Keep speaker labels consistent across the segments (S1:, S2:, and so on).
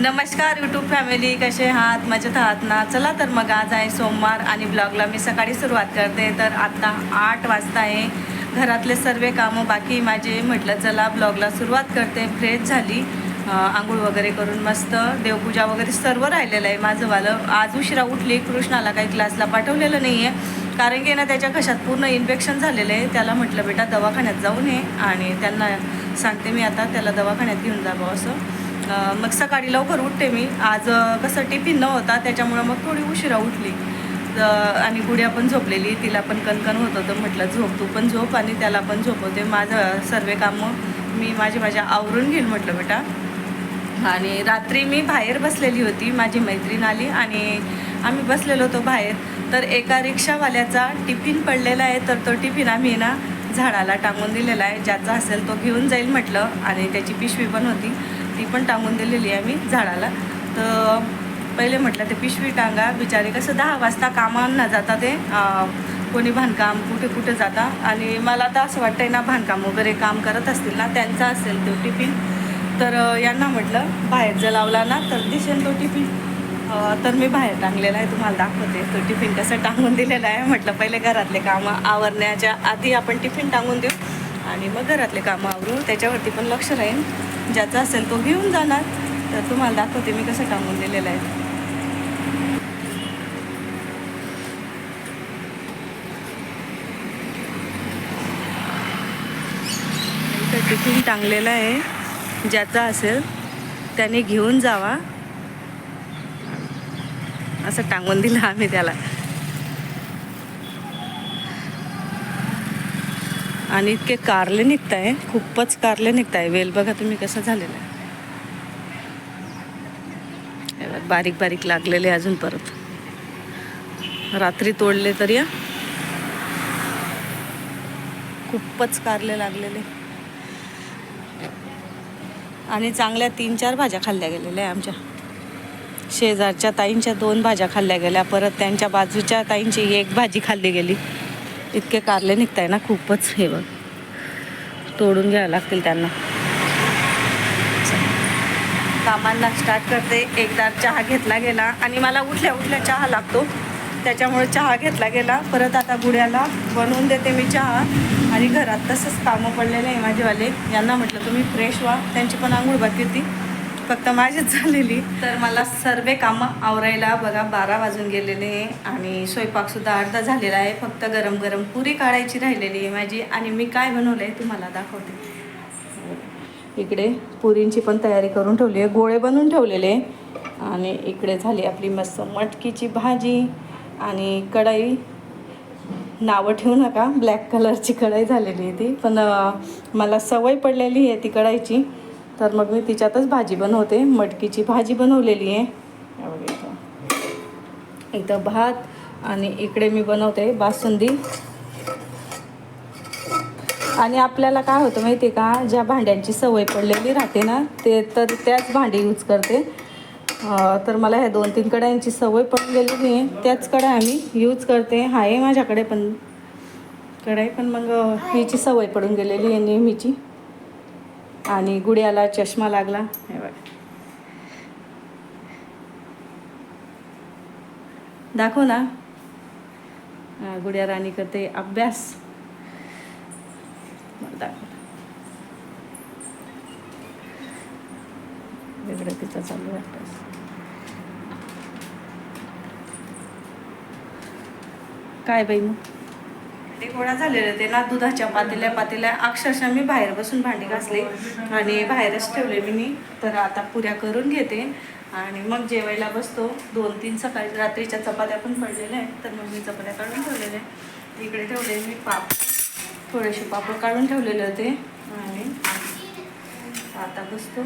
S1: नमस्कार YouTube family कसे आहात? मजेत आहात ना? चला तर मग आज आहे सोमवार आणि ब्लॉगला मी सकाळी सुरुवात करते. तर आत्ता आठ वाजता आहे. घरातले सर्व कामं बाकी माझे. म्हटलं चला ब्लॉगला सुरुवात करते. फ्रेश झाली. आंघोळ वगैरे करून मस्त. देवपूजा वगैरे सर्व राहिलेलं आहे माझंवालं आज उशिरा उठली. कृष्णाला काही क्लासला पाठवलेलं नाही आहे कारण की ना त्याच्या घशात पूर्ण इन्फेक्शन झालेलं आहे. त्याला म्हटलं बेटा दवाखान्यात जाऊन ये. आणि त्यांना सांगते मी आता त्याला दवाखान्यात घेऊन जावं असं. मग सकाळी लवकर उठते मी. आज कसं टिफिन न होता त्याच्यामुळं मग थोडी उशिरा उठली. आणि गुड्या पण झोपलेली तिला पण कणकण होत होतं म्हटलं झोप तू पण झोप आणि त्याला पण झोपवते माझं सर्व कामं मी माझे माझ्या आवरून घेईन म्हटलं बेटा. आणि रात्री मी बाहेर बसलेली होती माझी मैत्रीण आली आणि आम्ही बसलेलो होतो बाहेर. तर एका रिक्षावाल्याचा टिफिन पडलेला आहे तर तो टिफिन आम्ही ना झाडाला टांगून दिलेला आहे. ज्याचा असेल तो घेऊन जाईल म्हटलं आणि त्याची पिशवी पण होती. ती पण टांगून दिलेली आहे मी झाडाला. तर पहिले म्हटलं ते पिशवी टांगा बिचारे कसं दहा वाजता कामांना जाता ते कोणी बांधकाम कुठे कुठे जाता. आणि मला तर असं वाटतंय ना बांधकाम वगैरे काम करत असतील ना त्यांचा असेल तो टिफिन. तर यांना म्हटलं बाहेर जर लावला ना तर दिसेल तो टिफिन. तर मी बाहेर टांगलेला आहे तुम्हाला दाखवते. तो टिफिन कसं टांगून दिलेला आहे. म्हटलं पहिले घरातले कामं आवरण्याच्या आधी आपण टिफिन टांगून देऊ. आणि मग घरातले कामं आवरू. त्याच्यावरती पण लक्ष राहील ज्याचा असेल तो घेऊन जाणार. तर तुम्हाला दाखवते मी कसं टांगून दिलेलं आहे. तर टिफिन टांगलेलं आहे. ज्याचा असेल त्याने घेऊन जावा. असं टांगून दिलं आम्ही त्याला. आणि इतके कारले निघताय. खूपच कारले निघताय. वेल बघा तुम्ही कसं झालेलं आहे. बारीक बारीक लागलेले अजून परत. रात्री तोडले तरी या खूपच कारले लागलेले. आणि चांगल्या तीन चार भाज्या खाल्ल्या गेलेल्या आहे आमच्या. शेजारच्या ताईंच्या दोन भाज्या खाल्ल्या गेल्या. परत त्यांच्या बाजूच्या ताईंची एक भाजी खाल्ली गेली. इतके कारले निघताय ना खूपच हे बघ. तोडून घ्यावं लागतील त्यांना. कामांना स्टार्ट करते. एकदा चहा घेतला गेला आणि मला उठल्या उठल्या चहा लागतो. त्याच्यामुळे चहा घेतला गेला. परत आता गुड्याला बनवून देते मी चहा. आणि घरात तसंच कामं पडलेले आहे माझेवाले. यांना म्हटलं तुम्ही फ्रेश व्हा. त्यांची पण आंघोळ बाकी होती. फक्त माझीच झालेली. तर मला सर्व कामं आवरायला बघा बारा वाजून गेलेले आणि स्वयंपाकसुद्धा अर्धा झालेला आहे. फक्त गरम गरम पुरी काढायची राहिलेली आहे माझी आणि मी काय बनवलं आहे तुम्हाला दाखवते. इकडे पुरींची पण तयारी करून ठेवली आहे. गोळे बनवून ठेवलेले आणि इकडे झाली आपली मस्त मटकीची भाजी आणि कढई. नावं ठेवू नका ब्लॅक कलरची कढई झालेली आहे ती. पण मला सवय पडलेली आहे ती कढाईची. तर मग मी तिच्यातच भाजी बनवते. मटकीची भाजी बनवलेली आहे. इथं. भात आणि इकडे मी बनवते बासुंदी. आणि आपल्याला काय होतं माहिती आहे का? ज्या भांड्यांची सवय पडलेली राहते ना ते तर त्याच भांडी यूज करते. तर मला ह्या दोन तीन कड्यांची सवय पडलेली नाही आहे. त्याच कड्या आम्ही यूज करते. आहे माझ्याकडे पण. कढाई पण मग हिची सवय पडून गेलेली आहे नेहमीची. आणि गुड्याला चष्मा लागला. हे बघ. दाखव ना. गुड्या राणी करते अभ्यास. दाखव. वेगळं तिचं चालू वाटतं अभ्यास. काय बाई मग? ते गोळा झालेले ते ना दुधाच्या पातेल्या पातेल्या अक्षरशः मी बाहेर बसून भांडी घासले आणि बाहेरच ठेवले मी तर आता पुऱ्या करून घेते. आणि मग जेवायला बसतो. दोन तीन सकाळी रात्रीच्या चपात्या पण पडलेल्या आहेत तर मग मी चपात्या काढून ठेवलेल्या आहेत. इकडे ठेवले मी पाप. थोडेसे पापड काढून ठेवलेले होते. आणि आता बसतो.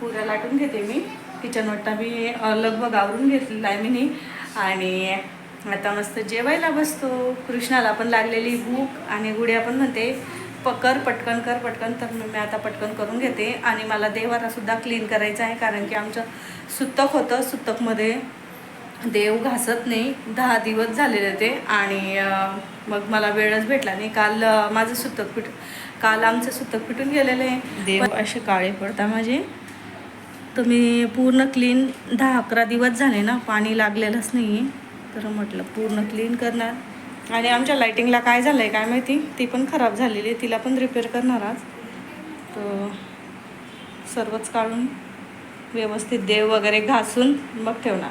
S1: पुऱ्या लाटून घेते मी. किचन वट्टा मी अ, लगभग आवरून घेतलेला आहे मी आणि आता मस्त जेवायला बसतो. कृष्णाला पण लागलेली भूक आणि गुड्या पण म्हणते पकर पटकन कर पटकन. तर मी आता पटकन करून घेते आणि मला देवारा सुद्धा क्लीन करायचं आहे कारण की आमचं सुतक होतं. सुतकमध्ये देव घासत नाही. दहा दिवस झालेले ते आणि मग मला वेळच भेटला नाही. काल माझं सुतक पिट काल आमचं सुतक पिटून गेलेलं आहे. देव असे काळे पडता माझे. मी पूर्ण क्लीन दहा अकरा दिवस झाले ना? पाणी लागलेलंच नाही आहे तर म्हटलं पूर्ण क्लीन करणार. आणि आमच्या लाईटिंगला काय झालं आहे काय माहिती? ती पण खराब झालेली आहे तिला पण रिपेअर करणार आज. तर सर्वच काढून व्यवस्थित देव वगैरे घासून मग ठेवणार.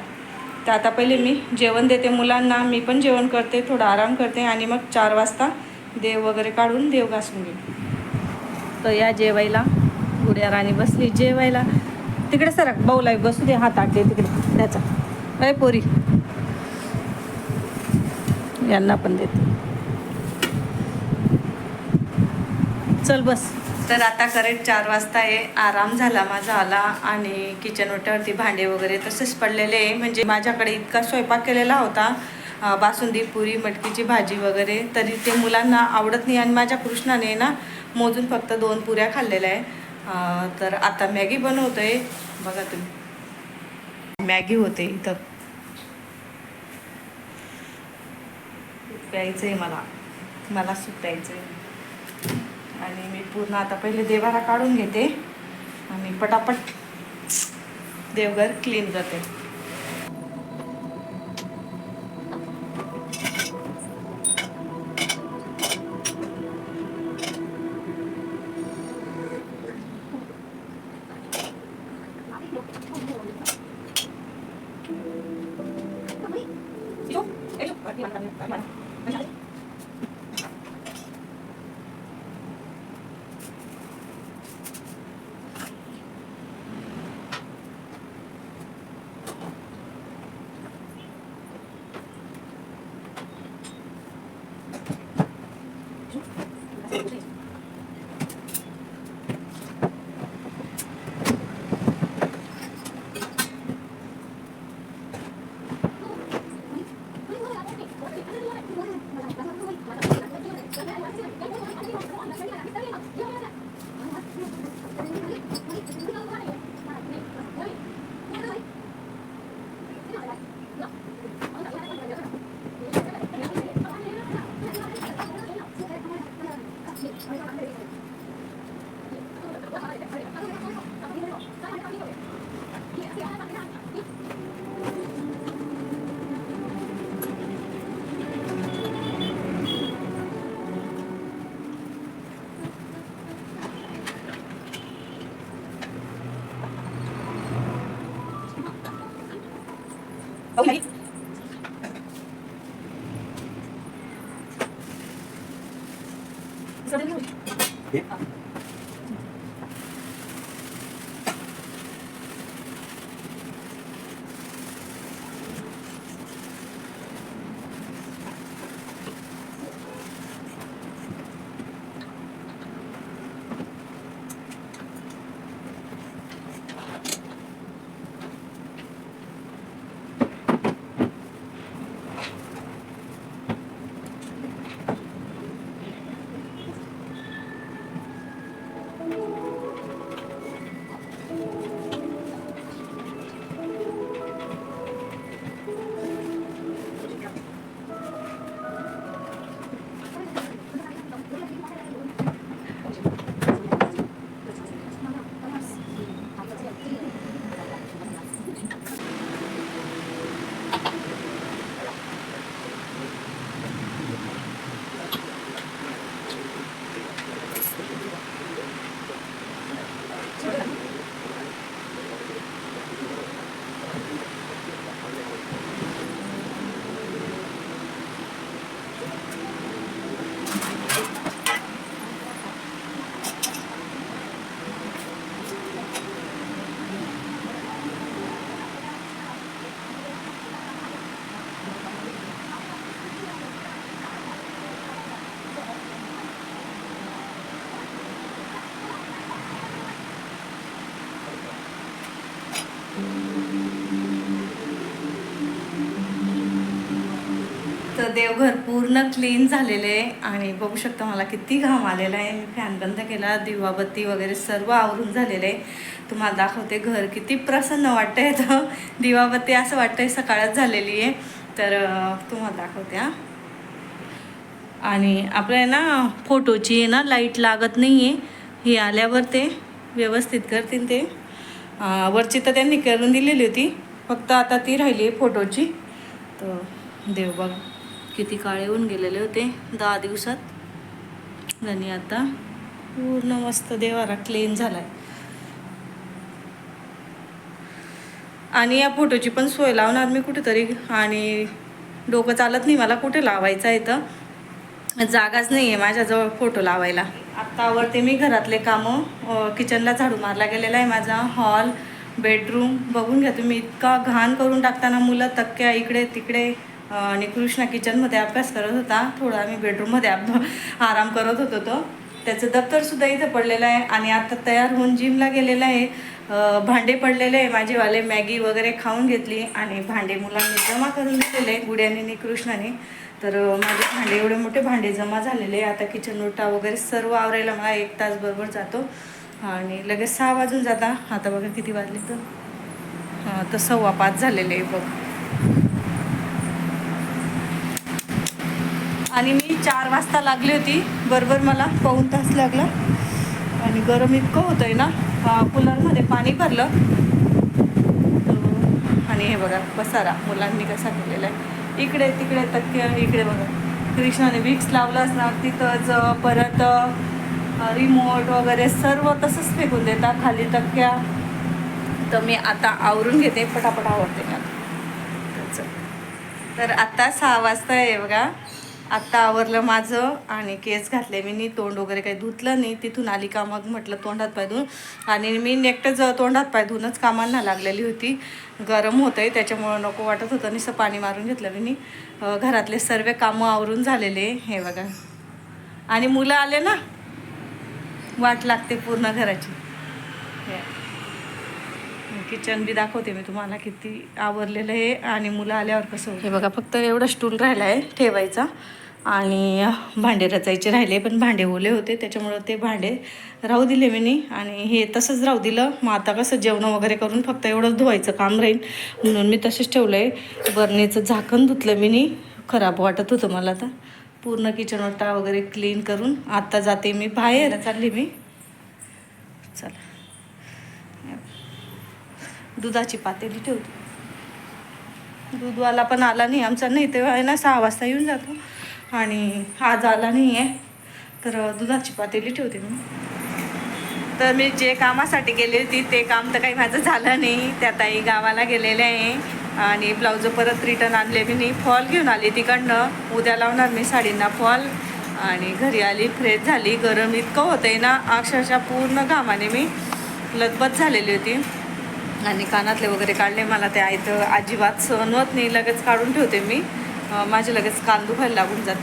S1: तर आता पहिले मी जेवण देते मुलांना मी पण जेवण करते थोडा आराम करते आणि मग चार वाजता देव वगैरे काढून देव घासून घेईन. तर या जेवायला गुड्या राणी बसली जेवायला. तिकडे सरक बाऊला बसू दे हात आटले तिकडे. त्याचा. काय पोरी. यांना पण देते. चल बस. तर आता करेक्ट चार वाजता आहे. आराम झाला माझा आला आणि किचन ओट्यावरती भांडे वगैरे तसेच पडलेले आहे. म्हणजे माझ्याकडे इतका स्वयंपाक केलेला होता. बासुंदी पुरी मटकीची भाजी वगैरे. तरी ते मुलांना आवडत नाही आणि माझ्या कृष्णाने ना मोजून फक्त दोन पुऱ्या खाल्लेल्या आहे. तर आता मॅगी बनवतो आहे बघा तुम्ही. मॅगी होते इथं. प्यायचं आहे मला. मला सूप प्यायचं आहे आणि मी पूर्ण आता पहिले देवारा काढून घेते. आणि पटापट देवघर क्लीन करते. Thank you. Okay? Isa rin mo. Yeah. तर देवघर पूर्ण क्लीन झालेले आहे. आणि बघू शकता मला किती घाम आलेला आहे. मी फॅन बंद केला दिवाबत्ती वगैरे सर्व आवरून झालेलं आहे. तुम्हाला दाखवते घर किती प्रसन्न वाटतंय तर दिवाबत्ती असं वाटतंय सकाळच झालेली आहे. तर तुम्हाला दाखवते हां. आणि आपल्या ना फोटोची आहे ना लाइट लागत नाही आहे हे आल्यावर ते व्यवस्थित करतील ते. वरची तर त्यांनी करून दिलेली होती. फक्त आता ती राहिली आहे फोटोची. तर देव बघा किती काळे होऊन गेलेले होते दहा दिवसात. आणि आता पूर्ण मस्त देवारा क्लीन झाला आहे आणि या फोटोची पण सोय लावणार मी कुठेतरी. आणि डोकं चालत नाही मला कुठे लावायचं आहे तर जागाच नाही आहे माझ्याजवळ फोटो लावायला. आत्ता आवडते मी घरातले कामं किचनला झाडू मारला गेलेला आहे. माझा हॉल बेडरूम बघून घ्या तुम्ही. इतका घाण करून टाकताना मुलं तक्क्या इकडे तिकडे आणि कृष्णा किचनमध्ये अभ्यास करत होता. थोडा आम्ही बेडरूममध्ये अभ आराम करत होतो तो त्याचं दप्तरसुद्धा इथं पडलेलं आहे आणि आता तयार होऊन जिमला गेलेलं आहे. भांडे पडलेले आहे. माझेवाले मॅगी वगैरे खाऊन घेतली आणि भांडे मुलांनी जमा करून दिलेले गुड्याने कृष्णाने. तर माझे भांडे एवढे मोठे भांडे जमा झालेले आहे. आता किचन ओटा वगैरे सर्व आवरायला मला एक तास बरोबर जातो. आणि लगेच सहा वाजून जाता. आता बघा किती वाजले तर. हां तर सव्वा पाच झालेले आहे बघ. आणि मी चार वाजता लागली होती. बरोबर मला पाऊण तास लागला. आणि गरम इतकं होतं आहे ना कूलरमध्ये पाणी भरलं. आणि हे बघा पसारा. मुलांनी कसा केलेला आहे. इकडे तिकडे तक्क्या इकडे बघा. कृष्णाने विक्स लावलं असणार तिथंच परत रिमोट वगैरे सर्व तसंच फेकून देतात खाली तक्क्या. तर मी आता आवरून घेते पटापट आवडते का तर तर आत्ता सहा वाजता आहे बघा. आत्ता आवरलं माझं आणि केस घातले मी नी तोंड वगैरे काही धुतलं नाही. तिथून आली का मग म्हटलं तोंडात पाय धुवून. आणि मी नेकटंच तोंडात पाय धुवूनच कामांना लागलेली होती. गरम होतं आहे त्याच्यामुळं नको वाटत होतं. नुसतं पाणी मारून घेतलं मी घरातले सर्व कामं आवरून झालेले हे बघा. आणि मुलं आले ना? वाट लागते पूर्ण घराची. हे. किचन बी दाखवते मी तुम्हाला किती आवरलेलं आहे आणि मुलं आल्यावर कसं. हे बघा फक्त एवढा स्टूल राहिला आहे ठेवायचा. आणि भांडे रचायचे राहिले पण भांडे ओले होते त्याच्यामुळं ते भांडे राहू दिले मी आणि हे तसंच राहू दिलं. मग आता कसं जेवण वगैरे करून फक्त एवढंच धुवायचं काम राहील. म्हणून मी तसेच ठेवलं आहे बर्नीचं झाकण धुतलं मी नी खराब वाटत होतं मला तर पूर्ण किचन ओटा वगैरे क्लीन करून आता जाते मी बाहेर. चालली मी. चला. दुधाची पातेली ठेवते. दूधवाला पण आला नाही आमचा नाही तेव्हा आहे ना सहा वाजता येऊन जातो. आणि आज आला नाही आहे तर दुधाची पातेली ठेवते मी. तर मी जे कामासाठी गेली होती ते काम तर काही माझं झालं नाही. त्या ताई गावाला गेलेले आहे. आणि ब्लाऊज परत रिटर्न आणले मी नाही. फॉल घेऊन आली तिकडनं. उद्या लावणार मी साडींना फॉल आणि घरी आली फ्रेश झाली. गरम इतकं होतं आहे ना अक्षरशः पूर्ण घामाने मी लतबत झालेली होती. आणि कानातले वगैरे काढले. मला ते आयत अजिबात सहन होत नाही. लगेच काढून ठेवते मी. माझे लगेच कान दुखायला लागून जात.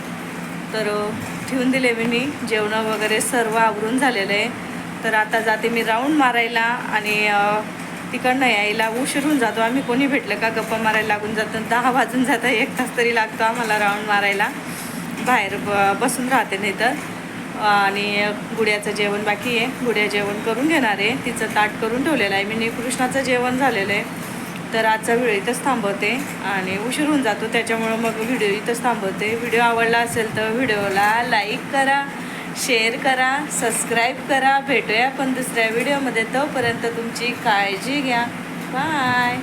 S1: तर ठेवून दिले मी मी. जेवणं वगैरे सर्व आवरून झालेलं आहे. तर आता जाते मी राऊंड मारायला आणि तिकडनं यायला उशीरून जातो. आम्ही कोणी भेटलं का गप्पा मारायला लागून जातं. दहा वाजून जातं. एक तास तरी लागतो आम्हाला राऊंड मारायला. बाहेर ब बसून राहते नाही तर. आणि गुड्याचं जेवण बाकी आहे. गुड्या जेवण करून घेणार आहे. तिचं ताट करून ठेवलेलं आहे. मी कृष्णाचं जेवण झालेलं आहे. तर आजचा व्हिडिओ इथंच थांबवते आणि उशीर होऊन जातो. त्याच्यामुळं मग व्हिडिओ इथंच थांबवते. व्हिडिओ आवडला असेल तर व्हिडिओला लाईक करा शेअर करा सबस्क्राईब करा. भेटूया पण दुसऱ्या व्हिडिओमध्ये. तोपर्यंत तुमची काळजी घ्या. बाय